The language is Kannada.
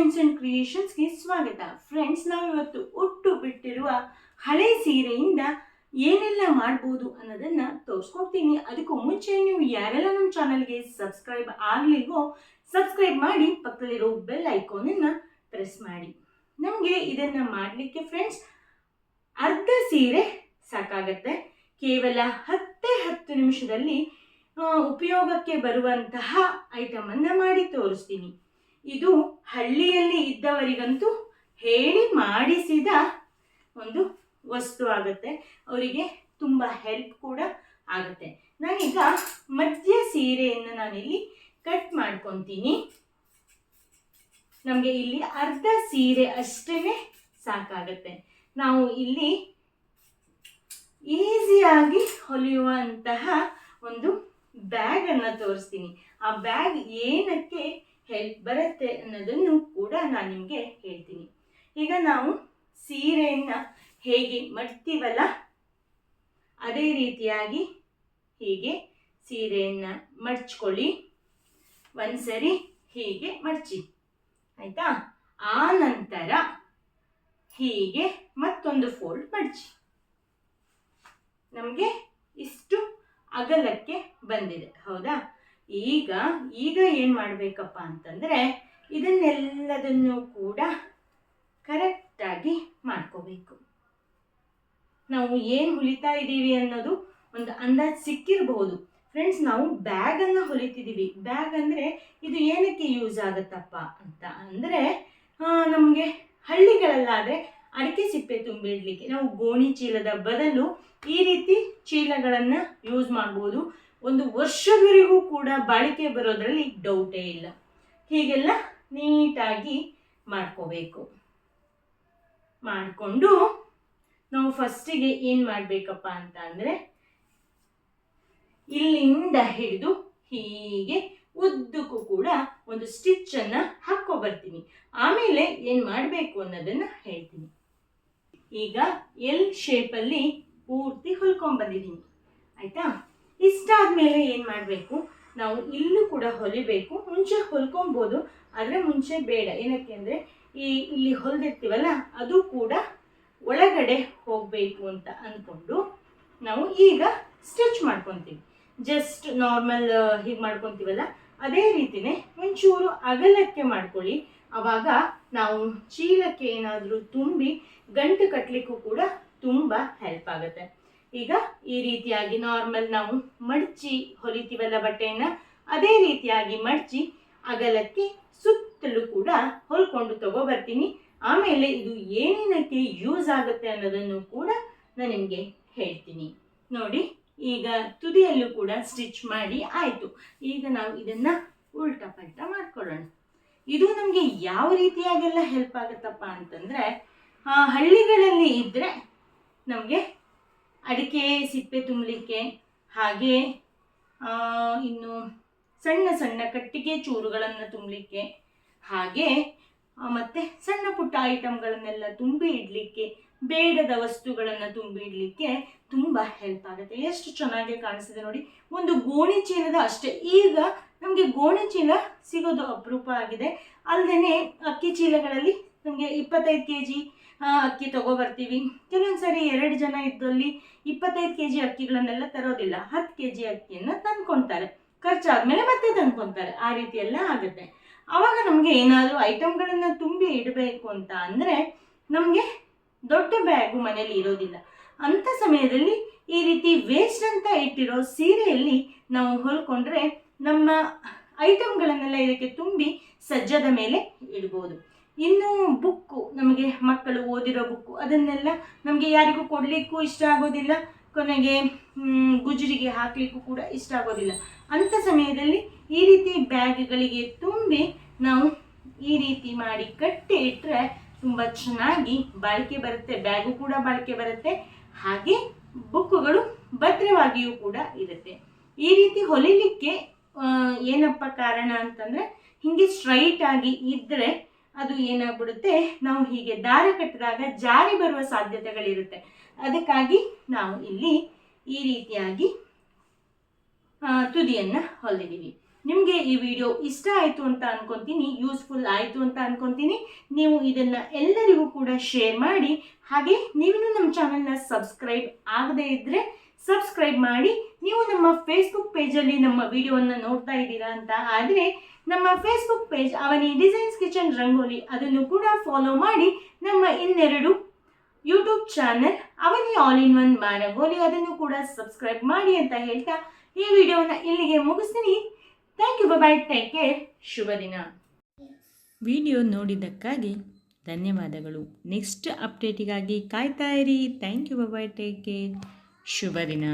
ಡಿಸೈನ್ಸ್ ಅಂಡ್ ಕ್ರಿಯೇಷನ್ಸ್ಗೆ ಸ್ವಾಗತ. ಫ್ರೆಂಡ್ಸ್ ನಾವು ಇವತ್ತು ಉಟ್ಟು ಬಿಟ್ಟಿರುವ ಹಳೆ ಸೀರೆಯಿಂದ ಏನೆಲ್ಲ ಮಾಡ್ಬೋದು ಅನ್ನೋದನ್ನ ತೋರಿಸ್ಕೊಡ್ತೀನಿ. ಅದಕ್ಕೂ ಮುಂಚೆ ನೀವು ಯಾರೆಲ್ಲ ನಮ್ಮ ಚಾನಲ್ಗೆ ಸಬ್ಸ್ಕ್ರೈಬ್ ಆಗ್ಲಿಲ್ವೋ ಸಬ್ಸ್ಕ್ರೈಬ್ ಮಾಡಿ, ಪಕ್ಕದಲ್ಲಿರೋ ಬೆಲ್ ಐಕಾನನ್ನು ಪ್ರೆಸ್ ಮಾಡಿ. ನಮಗೆ ಇದನ್ನ ಮಾಡಲಿಕ್ಕೆ ಫ್ರೆಂಡ್ಸ್ ಅರ್ಧ ಸೀರೆ ಸಾಕಾಗತ್ತೆ. ಕೇವಲ ಹತ್ತೇ ಹತ್ತು ನಿಮಿಷದಲ್ಲಿ ಉಪಯೋಗಕ್ಕೆ ಬರುವಂತಹ ಐಟಮನ್ನು ಮಾಡಿ ತೋರಿಸ್ತೀನಿ. ಇದು ಹಳ್ಳಿಯಲ್ಲಿ ಇದ್ದವರಿಗಂತೂ ಹೇಳಿ ಮಾಡಿಸಿದ ಒಂದು ವಸ್ತು ಆಗುತ್ತೆ. ಅವರಿಗೆ ತುಂಬ ಹೆಲ್ಪ್ ಕೂಡ ಆಗುತ್ತೆ. ನಾನೀಗ ಮಧ್ಯ ಸೀರೆಯನ್ನು ನಾನಿಲ್ಲಿ ಕಟ್ ಮಾಡ್ಕೊತೀನಿ. ನಮಗೆ ಇಲ್ಲಿ ಅರ್ಧ ಸೀರೆ ಅಷ್ಟೇ ಸಾಕಾಗತ್ತೆ. ನಾವು ಇಲ್ಲಿ ಈಸಿಯಾಗಿ ಹೊಲಿಯುವಂತಹ ಒಂದು ಬ್ಯಾಗನ್ನು ತೋರಿಸ್ತೀನಿ. ಆ ಬ್ಯಾಗ್ ಏನಕ್ಕೆ ಹೆಲ್ಪ್ ಬರುತ್ತೆ ಅನ್ನೋದನ್ನು ಕೂಡ ನಾನು ನಿಮಗೆ ಹೇಳ್ತೀನಿ. ಈಗ ನಾವು ಸೀರೆಯನ್ನು ಹೇಗೆ ಮಡ್ತೀವಲ್ಲ, ಅದೇ ರೀತಿಯಾಗಿ ಹೀಗೆ ಸೀರೆಯನ್ನು ಮಡ್ಚ್ಕೊಳ್ಳಿ. ಒಂದ್ಸರಿ ಹೀಗೆ ಮಡ್ಚಿ. ಆಯ್ತಾ? ಆ ನಂತರ ಹೀಗೆ ಮತ್ತೊಂದು ಫೋಲ್ಡ್ ಮಡ್ಚಿ. ನಮಗೆ ಇಷ್ಟು ಅಗಲಕ್ಕೆ ಬಂದಿದೆ. ಹೌದಾ? ಈಗ ಈಗ ಏನು ಮಾಡಬೇಕಪ್ಪ ಅಂತಂದರೆ ಇದನ್ನೆಲ್ಲದನ್ನು ಕೂಡ ಕರೆಕ್ಟಾಗಿ ಮಾಡ್ಕೋಬೇಕು. ನಾವು ಏನು ಹೊಲಿತಾ ಇದ್ದೀವಿ ಅನ್ನೋದು ಒಂದು ಅಂದಾಜು ಸಿಕ್ಕಿರಬಹುದು ಫ್ರೆಂಡ್ಸ್ ನಾವು ಬ್ಯಾಗನ್ನು ಹೊಲಿತಿದ್ದೀವಿ ಬ್ಯಾಗ್ ಅಂದರೆ ಇದು ಏನಕ್ಕೆ ಯೂಸ್ ಆಗುತ್ತಪ್ಪ ಅಂತ ಅಂದರೆ ನಮಗೆ ಹಳ್ಳಿಗಳಲ್ಲಾದರೆ ಅಡಿಕೆ ಸಿಪ್ಪೆ ತುಂಬಿಡಲಿಕ್ಕೆ. ನಾವು ಗೋಣಿ ಚೀಲದ ಬದಲು ಈ ರೀತಿ ಚೀಲಗಳನ್ನು ಯೂಸ್ ಮಾಡ್ಬೋದು. ಒಂದು ವರ್ಷವರೆಗೂ ಕೂಡ ಬಾಳಿಕೆ ಬರೋದರಲ್ಲಿ ಡೌಟೇ ಇಲ್ಲ. ಹೀಗೆಲ್ಲ ನೀಟಾಗಿ ಮಾಡ್ಕೋಬೇಕು. ಮಾಡಿಕೊಂಡು ನಾವು ಫಸ್ಟಿಗೆ ಏನು ಮಾಡಬೇಕಪ್ಪ ಅಂತ ಅಂದರೆ, ಇಲ್ಲಿಂದ ಹಿಡಿದು ಹೀಗೆ ಉದ್ದಕ್ಕೂ ಕೂಡ ಒಂದು ಸ್ಟಿಚ್ಚನ್ನು ಹಾಕೋ ಬರ್ತೀನಿ. ಆಮೇಲೆ ಏನು ಮಾಡಬೇಕು ಅನ್ನೋದನ್ನು ಹೇಳ್ತೀನಿ. ಈಗ ಎಲ್ ಶೇಪಲ್ಲಿ ಪೂರ್ತಿ ಹೊಲ್ಕೊಂಡ್ಬಂದಿದ್ದೀನಿ ಆಯಿತಾ? ಇಷ್ಟಾದ್ಮೇಲೆ ಏನು ಮಾಡಬೇಕು? ನಾವು ಇಲ್ಲೂ ಕೂಡ ಹೊಲಿಬೇಕು. ಮುಂಚೆ ಹೊಲ್ಕೊಬೋದು, ಆದರೆ ಮುಂಚೆ ಬೇಡ. ಏನಕ್ಕೆ ಅಂದರೆ, ಈ ಇಲ್ಲಿ ಹೊಲಿದಿರ್ತೀವಲ್ಲ, ಅದು ಕೂಡ ಒಳಗಡೆ ಹೋಗಬೇಕು ಅಂತ ಅಂದ್ಕೊಂಡು ನಾವು ಈಗ ಸ್ಟಿಚ್ ಮಾಡ್ಕೊತೀವಿ. ಜಸ್ಟ್ ನಾರ್ಮಲ್ ಹೀಗೆ ಮಾಡ್ಕೊತೀವಲ್ಲ, ಅದೇ ರೀತಿನೇ ಒಂಚೂರು ಅಗಲಕ್ಕೆ ಮಾಡ್ಕೊಳ್ಳಿ. ಆವಾಗ ನಾವು ಚೀಲಕ್ಕೆ ಏನಾದರೂ ತುಂಬಿ ಗಂಟು ಕಟ್ಟಲಿಕ್ಕೂ ಕೂಡ ತುಂಬ ಹೆಲ್ಪ್ ಆಗುತ್ತೆ. ಈಗ ಈ ರೀತಿಯಾಗಿ ನಾರ್ಮಲ್ ನಾವು ಮಡಚಿ ಹೊಲಿತೀವಲ್ಲ ಬಟ್ಟೆಯನ್ನು, ಅದೇ ರೀತಿಯಾಗಿ ಮಡಚಿ ಅಗಲಕ್ಕೆ ಸುತ್ತಲೂ ಕೂಡ ಹೊಲ್ಕೊಂಡು ತಗೋ ಬರ್ತೀನಿ. ಆಮೇಲೆ ಇದು ಏನೇನಕ್ಕೆ ಯೂಸ್ ಆಗುತ್ತೆ ಅನ್ನೋದನ್ನು ಕೂಡ ನಾನು ನಿಮಗೆ ಹೇಳ್ತೀನಿ. ನೋಡಿ, ಈಗ ತುದಿಯಲ್ಲೂ ಕೂಡ ಸ್ಟಿಚ್ ಮಾಡಿ ಆಯಿತು. ಈಗ ನಾವು ಇದನ್ನು ಉಲ್ಟಾ ಪಲ್ಟಾ ಮಾಡ್ಕೊಳ್ಳೋಣ. ಇದು ನಮಗೆ ಯಾವ ರೀತಿಯಾಗೆಲ್ಲ ಹೆಲ್ಪ್ ಆಗುತ್ತಪ್ಪ ಅಂತಂದರೆ ಹಳ್ಳಿಗಳಲ್ಲಿ ಇದ್ದರೆ ನಮಗೆ ಅಡಿಕೆ, ಸಿಪ್ಪೆ ತುಂಬಲಿಕ್ಕೆ, ಹಾಗೆ ಇನ್ನು ಸಣ್ಣ ಸಣ್ಣ ಕಟ್ಟಿಗೆ ಚೂರುಗಳನ್ನು ತುಂಬಲಿಕ್ಕೆ, ಹಾಗೆ ಮತ್ತು ಮತ್ತೆ ಸಣ್ಣ ಪುಟ್ಟ ಐಟಮ್ಗಳನ್ನೆಲ್ಲ ತುಂಬಿ ಇಡಲಿಕ್ಕೆ, ಬೇಡದ ವಸ್ತುಗಳನ್ನು ತುಂಬಿ ಇಡಲಿಕ್ಕೆ ತುಂಬ ಹೆಲ್ಪ್ ಆಗುತ್ತೆ. ಎಷ್ಟು ಚೆನ್ನಾಗಿ ಕಾಣಿಸಿದೆ ನೋಡಿ. ಒಂದು ಗೋಣಿ ಚೀಲದ ಅಷ್ಟೇ. ಈಗ ನಮಗೆ ಗೋಣಿ ಚೀಲ ಸಿಗೋದು ಅಪರೂಪ ಆಗಿದೆ. ಅಲ್ಲದೆ ಅಕ್ಕಿ ಚೀಲಗಳಲ್ಲಿ ನಮಗೆ ಇಪ್ಪತ್ತೈದು ಕೆ ಜಿ ಅಕ್ಕಿ ತಗೋಬರ್ತೀವಿ. ಕೆಲವೊಂದು ಸರಿ ಎರಡು ಜನ ಇದ್ದಲ್ಲಿ ಇಪ್ಪತ್ತೈದು ಕೆ ಜಿ ಅಕ್ಕಿಗಳನ್ನೆಲ್ಲ ತರೋದಿಲ್ಲ. ಹತ್ತು ಕೆ ಜಿ ಅಕ್ಕಿಯನ್ನು ತಂದ್ಕೊತಾರೆ. ಖರ್ಚಾದ್ಮೇಲೆ ಮತ್ತೆ ತಂದ್ಕೊತಾರೆ. ಆ ರೀತಿ ಎಲ್ಲ ಆಗುತ್ತೆ. ಆವಾಗ ನಮಗೆ ಏನಾದರೂ ಐಟಮ್ಗಳನ್ನು ತುಂಬಿ ಇಡಬೇಕು ಅಂತ ಅಂದರೆ ನಮಗೆ ದೊಡ್ಡ ಬ್ಯಾಗು ಮನೇಲಿ ಇರೋದಿಲ್ಲ. ಅಂಥ ಸಮಯದಲ್ಲಿ ಈ ರೀತಿ ವೇಸ್ಟ್ ಅಂತ ಇಟ್ಟಿರೋ ಸೀರೆಯಲ್ಲಿ ನಾವು ಹೊಲ್ಕೊಂಡ್ರೆ ನಮ್ಮ ಐಟಮ್ಗಳನ್ನೆಲ್ಲ ಇದಕ್ಕೆ ತುಂಬಿ ಸಜ್ಜದ ಮೇಲೆ ಇಡ್ಬೋದು. ಇನ್ನು ಬುಕ್ಕು ನಮಗೆ ಮಕ್ಕಳು ಓದಿರೋ ಬುಕ್ಕು. ಅದನ್ನೆಲ್ಲ ನಮಗೆ ಯಾರಿಗೂ ಕೊಡಲಿಕ್ಕೂ ಇಷ್ಟ ಆಗೋದಿಲ್ಲ. ಕೊನೆಗೆ ಗುಜರಿಗೆ ಹಾಕಲಿಕ್ಕೂ ಕೂಡ ಇಷ್ಟ ಆಗೋದಿಲ್ಲ. ಅಂಥ ಸಮಯದಲ್ಲಿ ಈ ರೀತಿ ಬ್ಯಾಗ್ಗಳಿಗೆ ತುಂಬಿ ನಾವು ಈ ರೀತಿ ಮಾಡಿ ಕಟ್ಟಿ ಇಟ್ಟರೆ ತುಂಬ ಚೆನ್ನಾಗಿ ಬಾಳಿಕೆ ಬರುತ್ತೆ. ಬ್ಯಾಗು ಕೂಡ ಬಾಳಿಕೆ ಬರುತ್ತೆ. ಹಾಗೆ ಬುಕ್ಕುಗಳು ಭದ್ರವಾಗಿಯೂ ಕೂಡ ಇರುತ್ತೆ. ಈ ರೀತಿ ಹೊಲಿಲಿಕ್ಕೆ ಏನಪ್ಪ ಕಾರಣ ಅಂತಂದರೆ, ಹೀಗೆ ಸ್ಟ್ರೈಟ್ ಆಗಿ ಇದ್ದರೆ ಅದು ಏನಾಗ್ಬಿಡುತ್ತೆ? ನಾವು ಹೀಗೆ ದಾರ ಕಟ್ಟಿದಾಗ ಜಾರಿ ಬರುವ ಸಾಧ್ಯತೆಗಳಿರುತ್ತೆ. ಅದಕ್ಕಾಗಿ ನಾವು ಇಲ್ಲಿ ಈ ರೀತಿಯಾಗಿ ತುದಿಯನ್ನು ಹೊಲಿದ್ದೀವಿ ನಿಮಗೆ ಈ ವಿಡಿಯೋ ಇಷ್ಟ ಆಯಿತು ಅಂತ ಅನ್ಕೊತೀನಿ, ಯೂಸ್ಫುಲ್ ಆಯಿತು ಅಂತ ಅನ್ಕೊತೀನಿ. ನೀವು ಇದನ್ನು ಎಲ್ಲರಿಗೂ ಕೂಡ ಶೇರ್ ಮಾಡಿ, ಹಾಗೆ ನೀವು ನಮ್ಮ ಚಾನಲ್ನ ಸಬ್ಸ್ಕ್ರೈಬ್ ಆಗದೇ ಇದ್ದರೆ ಸಬ್ಸ್ಕ್ರೈಬ್ ಮಾಡಿ. ನೀವು ನಮ್ಮ ಫೇಸ್ಬುಕ್ ಪೇಜಲ್ಲಿ ನಮ್ಮ ವಿಡಿಯೋವನ್ನು ನೋಡ್ತಾ ಇದ್ದೀರಾ ಅಂತ ಆದರೆ, ನಮ್ಮ Facebook page Avani designs kitchen rangoli ಅದನ್ನು ಕೂಡ ಫಾಲೋ ಮಾಡಿ. ನಮ್ಮ ಇನ್ನೆರಡು YouTube channel Avani all in one ಮಾರಗೋಲಿ ಅದನ್ನು ಕೂಡ ಸಬ್ಸ್ಕ್ರೈಬ್ ಮಾಡಿ ಅಂತ ಹೇಳ್ತಾ ಈ ವಿಡಿಯೋನ ಇಲ್ಲಿಗೆ ಮುಗಿಸ್ತೀನಿ. Thank you bye take care ಶುಭ ದಿನ. ವಿಡಿಯೋ ನೋಡಿದ್ದಕ್ಕಾಗಿ ಧನ್ಯವಾದಗಳು. ನೆಕ್ಸ್ಟ್ ಅಪ್ಡೇಟಿಗಾಗಿ ಕಾಯ್ತಾ ಇರಿ. Thank you bye take care ಶುಭ ದಿನ